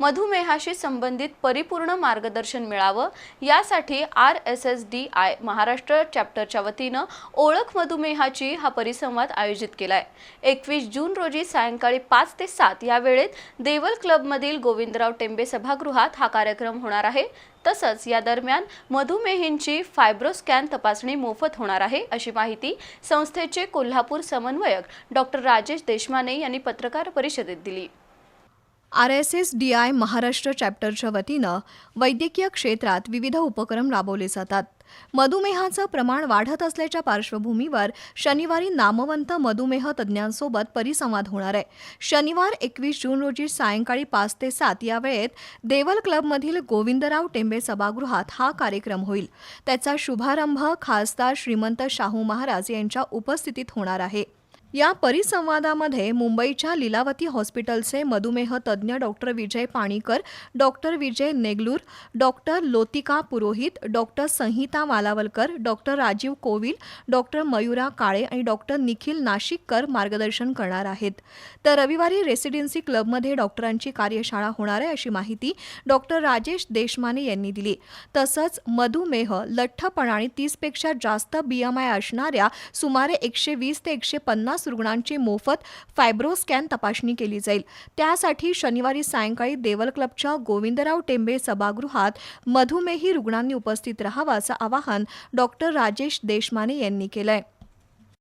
मधुमेहाशी संबंधित परिपूर्ण मार्गदर्शन मिळावं. यासाठी R S S D I Maharashtra चॅप्टरच्या वतीनं ओळख मधुमेहाची हा परिसंवाद आयोजित केलाय. एकवीस जून रोजी सायंकाळी पाच ते सात या वेळेत देवल क्लबमधील गोविंदराव टेंबे सभागृहात हा कार्यक्रम होणार आहे. तसंच या दरम्यान मधुमेहींची फायब्रोस्कॅन तपासणी मोफत होणार आहे अशी माहिती संस्थेचे कोल्हापूर समन्वयक डॉक्टर राजेश देशमाने यांनी पत्रकार परिषदेत दिली. R S S D I Maharashtra चॅप्टरच्या वतीनं वैद्यकीय क्षेत्रात विविध उपक्रम राबवले जातात. मधुमेहाचं प्रमाण वाढत असल्याच्या पार्श्वभूमीवर शनिवारी नामवंत मधुमेह तज्ज्ञांसोबत परिसंवाद होणार आहे. शनिवार एकवीस जून रोजी सायंकाळी पाच ते सात या वेळेत देवल क्लबमधील गोविंदराव टेंबे सभागृहात हा कार्यक्रम होईल. त्याचा शुभारंभ खासदार श्रीमंत शाहू महाराज यांच्या उपस्थितीत होणार आहे. या परिसंवादामध्ये मुंबईच्या लीलावती हॉस्पिटलचे मधुमेह तज्ज्ञ doctor Vijay Panikar doctor Vijay Negalur doctor Lotika Purohit doctor Sanhita Malavalkar doctor Rajeev Kovil doctor Mayura Kale आणि डॉक्टर निखिल नाशिककर मार्गदर्शन करणार आहेत. तर रविवारी रेसिडेन्सी क्लबमध्ये डॉक्टरांची कार्यशाळा होणार आहे अशी माहिती डॉक्टर राजेश देशमाने यांनी दिली. तसंच मधुमेह लठ्ठपणा आणि तीसपेक्षा जास्त बीएमआय असणाऱ्या सुमारे एकशे वीस ते एकशे पन्नास रुग्णांची मोफत फायब्रोस्कॅन तपासणी केली जाईल. त्यासाठी शनिवारी सायंकाळी देवल क्लबच्या गोविंदराव टेंबे सभागृहात मधुमेही रुग्णांनी उपस्थित राहावं असं आवाहन डॉक्टर राजेश देशमाने यांनी केलंय.